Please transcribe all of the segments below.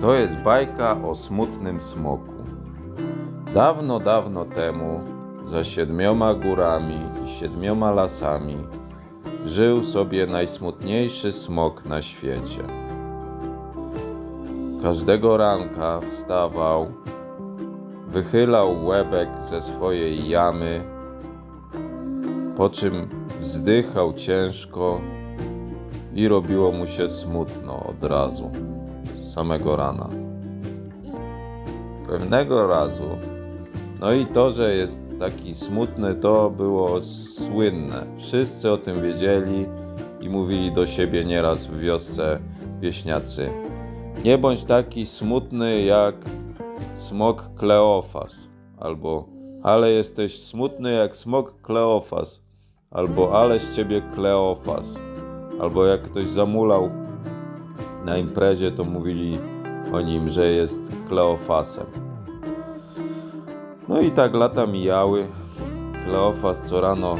To jest bajka o smutnym smoku. Dawno, dawno temu, za siedmioma górami i siedmioma lasami, żył sobie najsmutniejszy smok na świecie. Każdego ranka wstawał, wychylał łebek ze swojej jamy, po czym wzdychał ciężko i robiło mu się smutno od razu, samego rana. Pewnego razu, no i to, że jest taki smutny, to było słynne. Wszyscy o tym wiedzieli i mówili do siebie nieraz w wiosce wieśniacy. Nie bądź taki smutny jak smok Kleofas, albo ale jesteś smutny jak smok Kleofas, albo ale z ciebie Kleofas, albo jak ktoś zamulał na imprezie, to mówili o nim, że jest Kleofasem. No i tak lata mijały. Kleofas co rano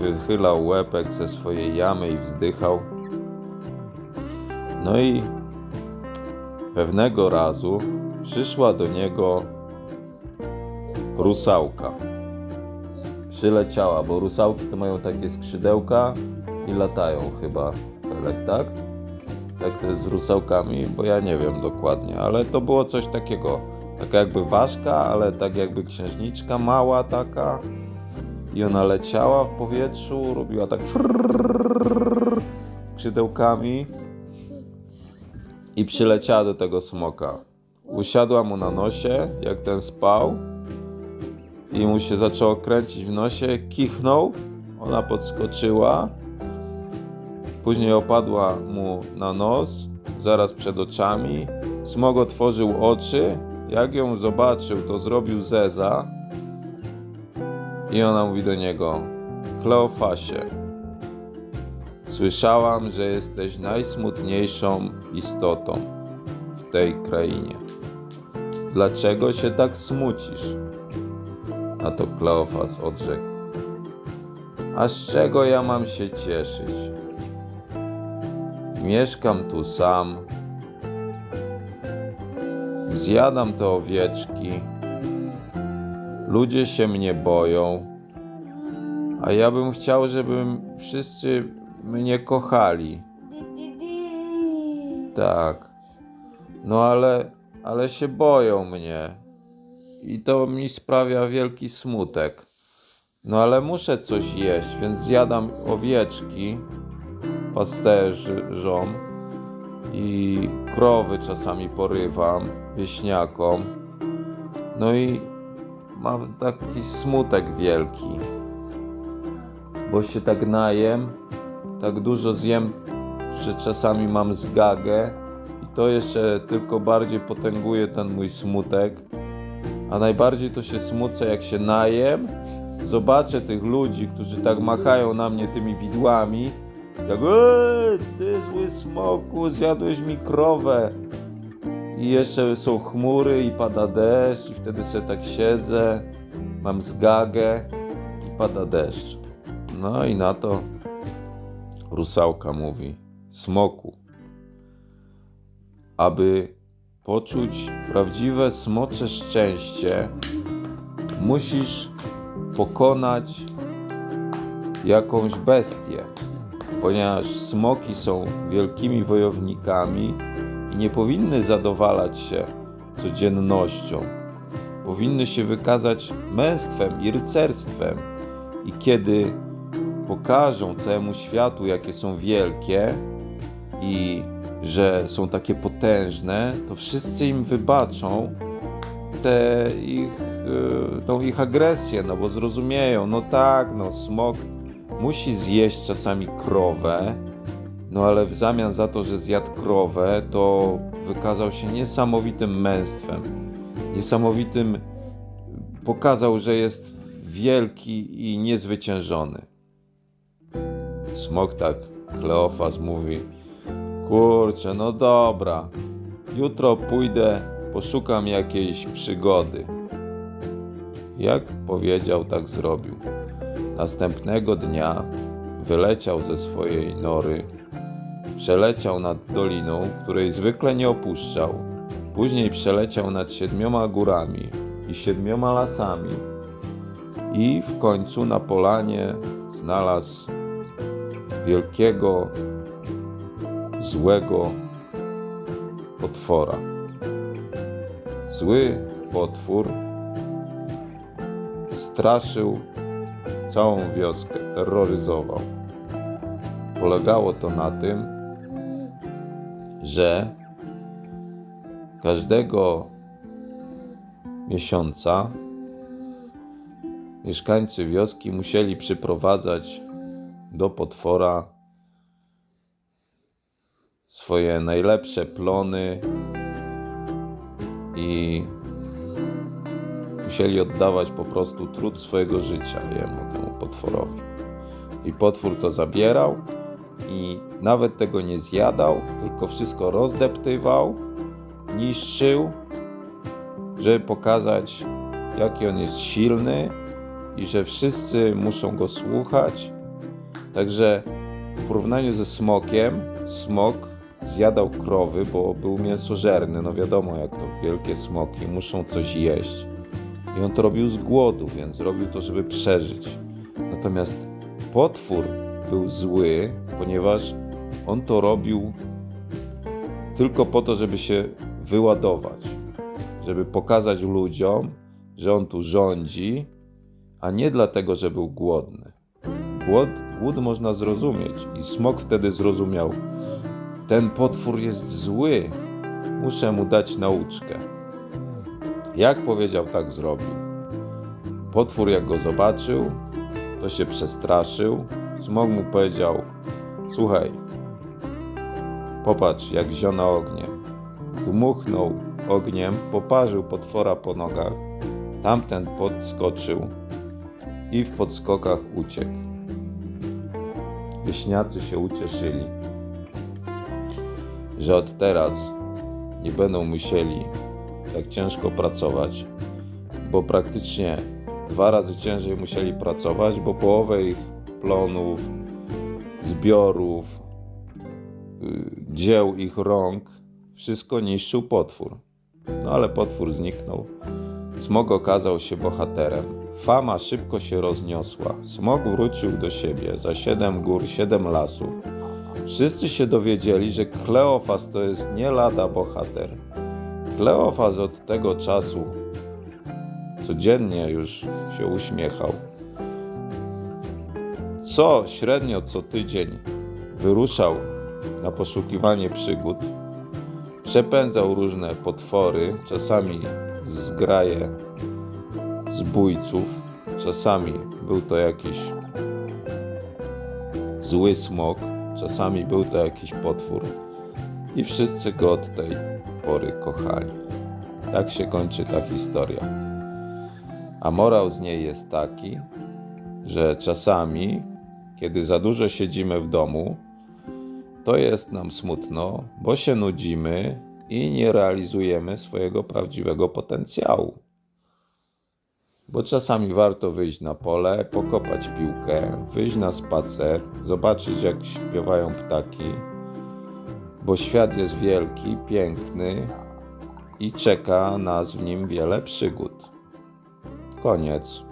wychylał łepek ze swojej jamy i wzdychał. No i pewnego razu przyszła do niego rusałka. Przyleciała, bo rusałki to mają takie skrzydełka i latają chyba, tak? Tak to jest z rusałkami, bo ja nie wiem dokładnie, ale to było coś takiego. Taka jakby ważka, ale tak jakby księżniczka mała taka. I ona leciała w powietrzu, robiła tak frrrr skrzydełkami i przyleciała do tego smoka. Usiadła mu na nosie, jak ten spał i mu się zaczęło kręcić w nosie, kichnął, ona podskoczyła, później opadła mu na nos, zaraz przed oczami, smog otworzył oczy, jak ją zobaczył, to zrobił zeza i ona mówi do niego, Kleofasie, słyszałam, że jesteś najsmutniejszą istotą w tej krainie. Dlaczego się tak smucisz? Na to Kleofas odrzekł. A z czego ja mam się cieszyć? Mieszkam tu sam. Zjadam te owieczki. Ludzie się mnie boją. A ja bym chciał, żeby wszyscy mnie kochali. Tak. No ale, ale się boją mnie. I to mi sprawia wielki smutek. No ale muszę coś jeść, więc zjadam owieczki pasterzom i krowy czasami porywam wieśniakom. No i mam taki smutek wielki, bo się tak najem, tak dużo zjem, że czasami mam zgagę. I to jeszcze tylko bardziej potęguje ten mój smutek. A najbardziej to się smucę, jak się najem, zobaczę tych ludzi, którzy tak machają na mnie tymi widłami, jak eee, ty zły smoku, zjadłeś mi krowę. I jeszcze są chmury i pada deszcz i wtedy sobie tak siedzę, mam zgagę i pada deszcz. No i na to rusałka mówi, smoku, aby poczuć prawdziwe smocze szczęście, musisz pokonać jakąś bestię, ponieważ smoki są wielkimi wojownikami i nie powinny zadowalać się codziennością. Powinny się wykazać męstwem i rycerstwem. I kiedy pokażą całemu światu, jakie są wielkie i że są takie potężne, to wszyscy im wybaczą te ich, y, tą ich agresję, no bo zrozumieją, no tak, no smok musi zjeść czasami krowę, no ale w zamian za to, że zjadł krowę, to wykazał się niesamowitym męstwem, niesamowitym, pokazał, że jest wielki i niezwyciężony. Smok tak, Kleofas mówi, kurczę, no dobra, jutro pójdę, poszukam jakiejś przygody. Jak powiedział, tak zrobił. Następnego dnia wyleciał ze swojej nory, przeleciał nad doliną, której zwykle nie opuszczał. Później przeleciał nad siedmioma górami i siedmioma lasami i w końcu na polanie znalazł wielkiego, złego potwora. Zły potwór straszył całą wioskę, terroryzował. Polegało to na tym, że każdego miesiąca mieszkańcy wioski musieli przyprowadzać do potwora swoje najlepsze plony i musieli oddawać po prostu trud swojego życia jemu, temu potworowi. I potwór to zabierał i nawet tego nie zjadał, tylko wszystko rozdeptywał, niszczył, żeby pokazać, jaki on jest silny i że wszyscy muszą go słuchać. Także w porównaniu ze smokiem, smok zjadał krowy, bo był mięsożerny. No wiadomo, jak to wielkie smoki muszą coś jeść. I on to robił z głodu, więc robił to, żeby przeżyć. Natomiast potwór był zły, ponieważ on to robił tylko po to, żeby się wyładować, żeby pokazać ludziom, że on tu rządzi, a nie dlatego, że był głodny. Głód, można zrozumieć i smok wtedy zrozumiał, ten potwór jest zły, muszę mu dać nauczkę. Jak powiedział, tak zrobił. Potwór, jak go zobaczył, to się przestraszył. Smok mu powiedział: Słuchaj, popatrz, jak ziona ogniem. Dmuchnął ogniem, poparzył potwora po nogach. Tamten podskoczył i w podskokach uciekł. Wieśniacy się ucieszyli, że od teraz nie będą musieli tak ciężko pracować, bo praktycznie dwa razy ciężej musieli pracować, bo połowę ich plonów, zbiorów, y, dzieł ich rąk, wszystko niszczył potwór. No ale potwór zniknął. Smog okazał się bohaterem. Fama szybko się rozniosła. Smog wrócił do siebie za siedem gór, siedem lasów. Wszyscy się dowiedzieli, że Kleofas to jest nie lada bohater. Kleofas od tego czasu codziennie już się uśmiechał. Co średnio co tydzień wyruszał na poszukiwanie przygód, przepędzał różne potwory, czasami zgraje zbójców, czasami był to jakiś zły smok, czasami był to jakiś potwór i wszyscy go od tej pory kochali. Tak się kończy ta historia. A morał z niej jest taki, że czasami, kiedy za dużo siedzimy w domu, to jest nam smutno, bo się nudzimy i nie realizujemy swojego prawdziwego potencjału. Bo czasami warto wyjść na pole, pokopać piłkę, wyjść na spacer, zobaczyć jak śpiewają ptaki, bo świat jest wielki, piękny i czeka nas w nim wiele przygód. Koniec.